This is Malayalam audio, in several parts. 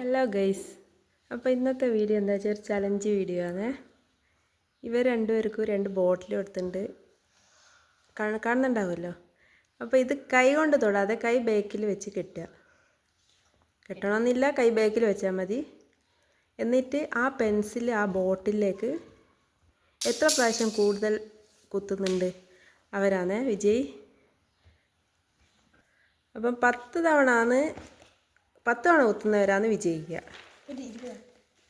ഹലോ ഗൈസ് അപ്പോൾ ഇന്നത്തെ വീഡിയോ എന്താ വെച്ചാൽ ഒരു ചലഞ്ച് വീഡിയോ ആണ്. ഇവർ രണ്ടുപേർക്കും രണ്ട് ബോട്ടിൽ കൊടുത്തിട്ടുണ്ട്. കാണ കാണുന്നുണ്ടാവുമല്ലോ? അപ്പോൾ ഇത് കൈ കൊണ്ട് തൊടാതെ കൈ ബേക്കിൽ വെച്ച് കെട്ടുക. കെട്ടണമെന്നില്ല കൈ ബേക്കിൽ വെച്ചാൽ മതി. എന്നിട്ട് ആ പെൻസിൽ ആ ബോട്ടിലേക്ക് എത്ര പ്രാവശ്യം കൂടുതൽ കുത്തുന്നുണ്ട്? അവരാണ് വിജയ്. അപ്പം പത്ത് തവണ ആണ് പത്ത് തവണ കുത്തുന്നവരാണ് വിജയിക്കുക.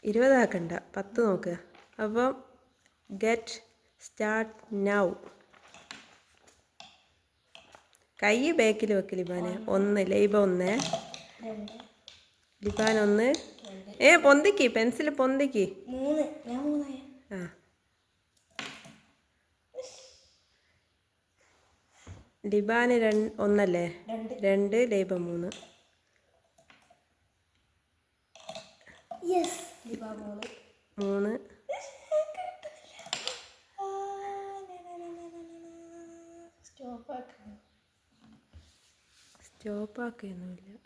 ഇരുപതാക്കണ്ട. പത്ത് നോക്കുക അപ്പം ഗെറ്റ് സ്റ്റാർട്ട് നൗ കൈ ബാക്കിൽ വെക്ക് ലിബാന്. ഒന്ന് ലൈബ ഒന്ന്. ലിബാൻ ഒന്ന്. ഏ പൊന്തിക്ക്. പെൻസിൽ പൊന്തിക്ക്. ആ. ലിബാന് രണ്ട് ഒന്നല്ലേ? രണ്ട് ലൈബ മൂന്ന് യെസ് ലിബ മൂന്ന്. സ്റ്റോപ്പ് ആക്കുകയൊന്നുമില്ല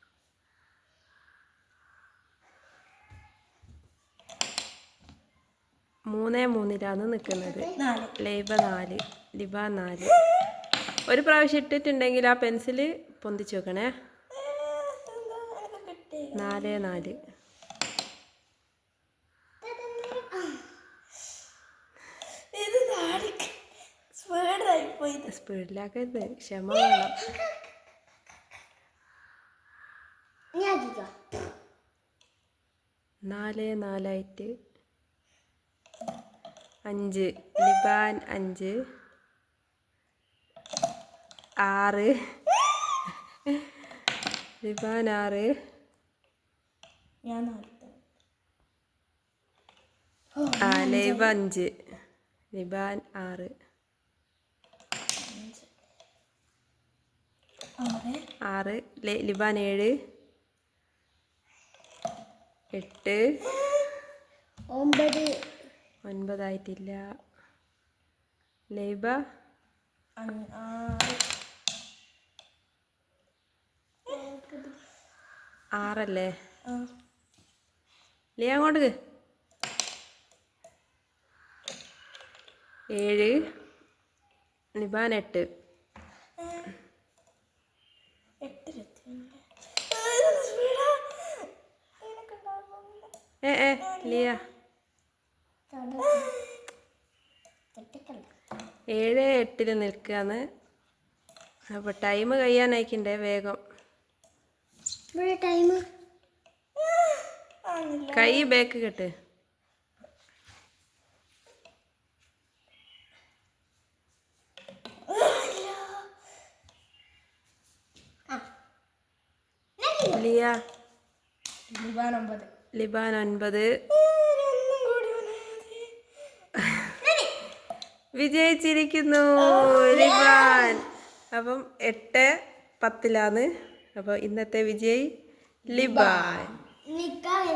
മൂന്നേ മൂന്നിലാണ് നിൽക്കുന്നത് ലൈബ നാല് ലിബ നാല്. ഒരു പ്രാവശ്യം ഇട്ടിട്ടുണ്ടെങ്കിൽ ആ പെൻസിൽ പൊന്തിച്ച് വെക്കണേ. നാല് നാല്. സ്പീഡിലാക്കരുത് ക്ഷമ വേണം. നാല് നാലായിട്ട് അഞ്ച്. ലിബാൻ അഞ്ച്. ആറ്. ലിബാൻ ആറ്. ആ ലൈബ അഞ്ച്. ലിബാൻ ആറ്. ആറ്. ലിബാൻ ഏഴ്. എട്ട്. ഒമ്പത്. ഒൻപതായിട്ടില്ല. ലൈബ ആറല്ലേ? ലേ അങ്ങോട്ട് ഏഴ്. എട്ട് എട്ട്. ഏ ഏ ലിയ ഏഴ് എട്ടിൽ നിൽക്കുകയാണ് അപ്പോൾ ടൈം കഴിയാനായിക്കണ്ടേ വേഗം. ടൈം. കൈ ബാക്ക് കെട്ട്. ലിയ ഒമ്പത് ലിബാൻ ഒൻപത് വിജയിച്ചിരിക്കുന്നു ലിബാൻ. അപ്പം എട്ട് പത്തിലാണ്. അപ്പോൾ ഇന്നത്തെ വിജയ് ലിബാൻ.